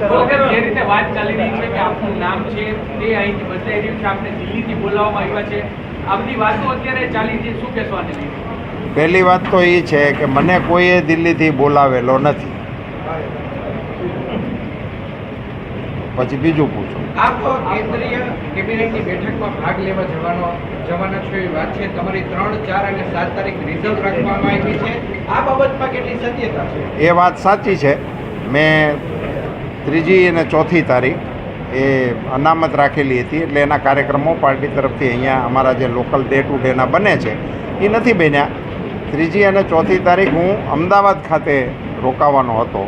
કરો જે રીતે વાત ચાલી રહી છે કે આપનું નામ છે તે અહીંથી બદલાઈ રહ્યું છે. આપને દિલ્હીથી બોલાવવામાં આવ્યા છે. આ બધી વાતો અત્યારે ચાલી છે. શું કહેશો પહેલી વાત તો એ છે કે મને કોઈએ દિલ્હીથી બોલાવેલો નથી. પછી બીજું પૂછો. આપ કેન્દ્રીય કેબિનેટની બેઠકમાં ભાગ લેવા જવાનો જવાના છો એવી વાત છે. તમારી ત્રણ ચાર અને સાત તારીખ રિઝર્વ રાખવામાં આવી છે. આ બાબતમાં કેટલી સત્યતા છે? એ વાત સાચી છે. મેં ત્રીજી અને ચોથી તારીખ એ અનામત રાખેલી હતી એટલે એના કાર્યક્રમો પાર્ટી તરફથી અહીંયા અમારા જે લોકલ ડે ટુ ડેના બને છે એ નથી બન્યા. ત્રીજી અને ચોથી તારીખ હું અમદાવાદ ખાતે રોકાવાનો હતો.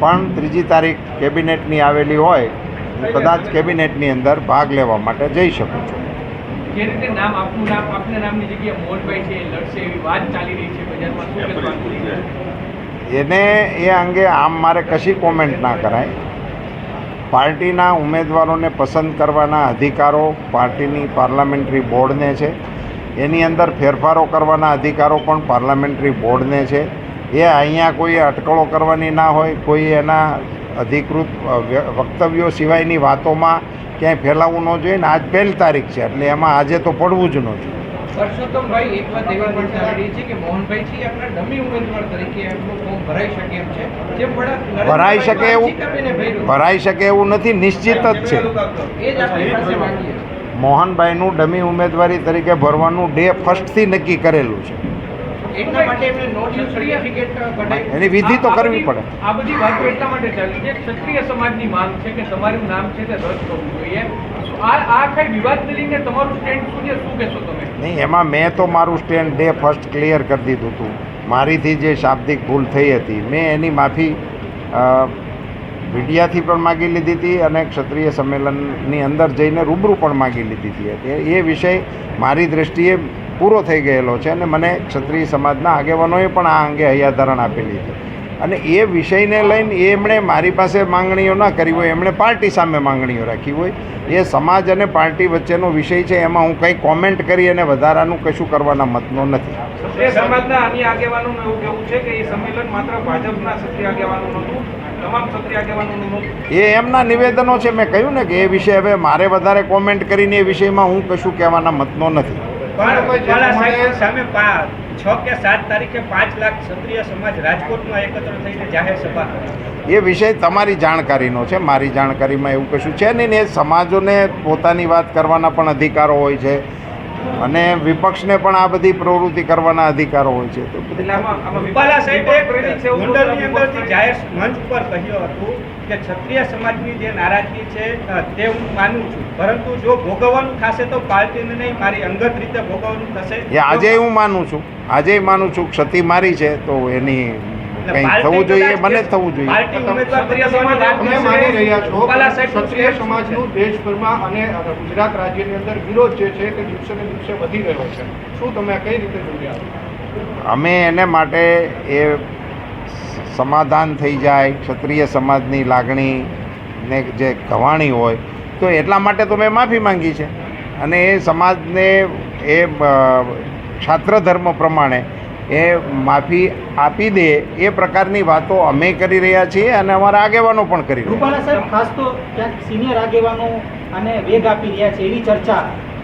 પણ ત્રીજી તારીખ કેબિનેટની આવેલી હોય હું કદાચ કેબિનેટની અંદર ભાગ લેવા માટે જઈ શકું છું. જે રીતે નામ આપનું નામ આપના નામની જગ્યાએ મોહનભાઈ છે લડશે એવી વાત ચાલી રહી છે બજારમાં. શું કહેશો આને લઈને? એને એ અંગે આમ મારે કશી કોમેન્ટ ના કરાય. પાર્ટીના ઉમેદવારોને પસંદ કરવાના અધિકારો પાર્ટીની પાર્લામેન્ટરી બોર્ડને છે. એની અંદર ફેરફારો કરવાના અધિકારો પણ પાર્લામેન્ટરી બોર્ડને છે. એ અહીંયા કોઈ અટકળો કરવાની ના હોય, કોઈ એના અધિકૃત વક્તવ્યો સિવાયની વાતોમાં ક્યાંય ફેલાવવું ન જોઈએ ને આજ પહેલી તારીખ છે, એટલે એમાં આજે તો પડવું જ ન જોઈએ. પરસોત્તમભાઈ એક વાત એવી પણ સાંભળી છે કે મોહનભાઈ છે આપણા ડમી ઉમેદવાર તરીકે એમનું ફોર્મ ભરાઈ શકે એમ છે. જે વડા ભરાઈ શકે એવું. ભરાઈ શકે એવું નથી નિશ્ચિત જ છે. એ જ આપણી પાસે માંગીએ મોહનભાઈનું ડમી ઉમેદવારી તરીકે ભરવાનું ડે ફર્સ્ટથી નક્કી કરેલું છે. એટલા માટે એમને નોટ સર્ટિફિકેટ કઢાવ્યું એની વિધિ તો કરવી પડે. આ બધી વાતો એટલા માટે ચાલી છે ક્ષત્રિય સમાજની માંગ છે કે તમારું નામ છે તે રદ કરવું જોઈએ. આ આ આખા વિવાદને લઈને તમારું સ્ટેન્ડ શું છે શું કહેશો તમે? નહીં એમાં મેં તો મારું સ્ટેન્ડ ડે ફર્સ્ટ ક્લિયર કરી દીધું હતું. મારીથી જે શાબ્દિક ભૂલ થઈ હતી મેં એની માફી મીડિયાથી પણ માગી લીધી હતી અને ક્ષત્રિય સંમેલનની અંદર જઈને રૂબરૂ પણ માગી લીધી હતી. એ વિષય મારી દૃષ્ટિએ પૂરો થઈ ગયેલો છે અને મને ક્ષત્રિય સમાજના આગેવાનોએ પણ આ અંગે હૈયાધારણ આપેલી હતી અને એ વિષયને લઈને એમણે મારી પાસે માંગણીઓ ના કરી હોય એમણે પાર્ટી સામે માંગણીઓ રાખી હોય. એ સમાજ અને પાર્ટી વચ્ચેનો વિષય છે એમાં હું કંઈ કોમેન્ટ કરી અને વધારાનું કશું કરવાના મતનો નથી. ક્ષત્રિય સમાજના અન્ય આગેવાનોનું એવું કહેવું છે કે એ સંમેલન માત્ર ભાજપના ક્ષત્રિય આગેવાનોનું નહોતું તમામ ક્ષત્રિય આગેવાનોનું નહોતું એ એમના નિવેદનો છે. મેં કહ્યું ને કે એ વિષય હવે મારે વધારે કોમેન્ટ કરીને એ વિષયમાં હું કશું કહેવાના મતનો નથી. પણ સામે છ કે સાત તારીખે પાંચ લાખ ક્ષત્રિય સમાજ રાજકોટમાં એકત્ર થઈને જાહેર સભા એ વિષય તમારી જાણકારીનો છે મારી જાણકારીમાં એવું કશું છે નહીં ને સમાજોને પોતાની વાત કરવાના પણ અધિકારો હોય છે. અને વિપક્ષને પણ આ બધી પ્રવૃત્તિ કરવાના અધિકારો હોય છે. તો જાહેર મંચ પર કહ્યું હતું કે ક્ષત્રિય સમાજની જે નારાજગી છે તે હું માનું છું. પરંતુ જો ભોગવવાનું થશે તો પાર્ટીને નહીં મારી અંગત રીતે ભોગવવાનું થશે. એ આજે હું માનું છું. આજે માનું છું ક્ષતિ મારી છે તો એની કંઈ થવું જોઈએ મને જ થવું જોઈએ. માની રહ્યા છો ક્ષત્રિય સમાજનું દેશભરમાં અને ગુજરાત રાજ્યની અંદર વિરોધ જે છે તે દિવસે ને દિવસે વધી રહ્યો છે. શું તમે કઈ રીતે જોયા અમે એને માટે એ સમાધાન થઈ જાય ક્ષત્રિય સમાજની લાગણી ને જે કવાણી હોય તો એટલા માટે તો મેં માફી માંગી છે. અને એ સમાજને એ છાત્ર ધર્મ પ્રમાણે એ માફી આપી દે એ પ્રકારની વાતો અમે કરી રહ્યા છીએ અને અમારા આગેવાનો પણ કરી રહ્યા સાહેબ, ખાસ તો ક્યાંક સિનિયર આગેવાનો અને વેગ આપી રહ્યા છે એવી ચર્ચા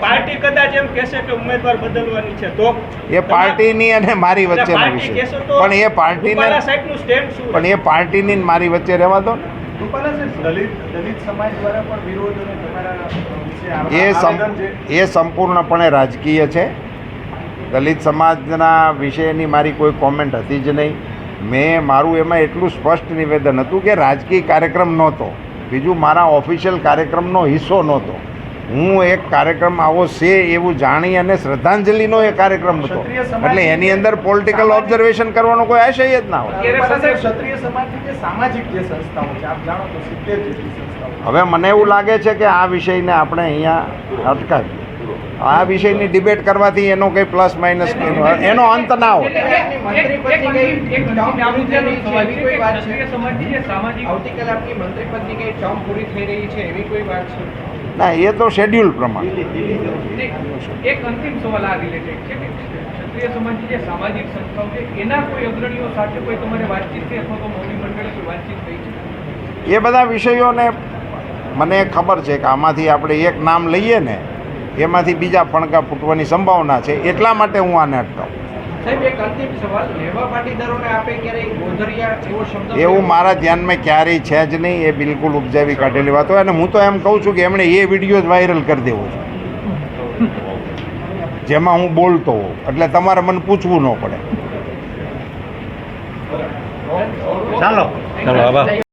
પાર્ટી કદાચ એમ કહેશે કે ઉમેદવાર બદલવાની છે. તો એ પાર્ટીની અને મારી વચ્ચેનો વિષય પણ એ પાર્ટીને પણ એ પાર્ટીની મારી વચ્ચે રહેવા દો. એ એ સંપૂર્ણપણે રાજકીય છે. દલિત સમાજના વિષયની મારી કોઈ કોમેન્ટ હતી જ નહીં. મેં મારું એમાં એટલું સ્પષ્ટ નિવેદન હતું કે રાજકીય કાર્યક્રમ નહોતો. બીજું મારા ઓફિશિયલ કાર્યક્રમનો હિસ્સો નહોતો. હું એક કાર્યક્રમ આવો છે એવું જાણી અને શ્રદ્ધાંજલિનો એ કાર્યક્રમ હતો. એટલે એની અંદર પોલિટિકલ ઓબ્ઝર્વેશન કરવાનો કોઈ આશય જ ના હોય. હવે મને એવું લાગે છે કે આ વિષયને આપણે અહીંયા અટકાવીએ. આ વિષયની ડિબેટ કરવાથી એનો કંઈ પ્લસ માઇનસ એનો અંત ના હોય. આવતીકાલે આપની મંત્રી પદની કઈ ટર્મ પૂરી થઈ રહી છે એવી કોઈ વાત છે? ના એ તો શેડ્યુલ પ્રમાણે. એક અંતિમ સવાલ આ રિલેટેડ છે કે ક્ષત્રિય સમાજની જે સામાજિક સંસ્થાઓ છે એના કોઈ અગ્રણીઓ સાથે કોઈ તમારે વાતચીત થઈ અથવા તો મોવડી મંડળે કોઈ વાતચીત થઈ છે? એ બધા વિષયોને મને ખબર છે કે આમાંથી આપણે એક નામ લઈએ ને એમાંથી બીજા ફણકા ફૂટવાની સંભાવના છે. એટલા માટે હું આને અટકાવું. એવો શબ્દ એવું મારા ધ્યાનમાં ક્યારેય છે જ નહીં એ બિલકુલ ઉપજાવી કાઢેલી વાત. હોય અને હું તો એમ કહું છું કે એમણે એ વીડિયો જ વાયરલ કરી દેવો છે. જેમાં હું બોલતો હોઉં. એટલે તમારે મને પૂછવું ન પડે. ચાલો. ચાલો આભાર.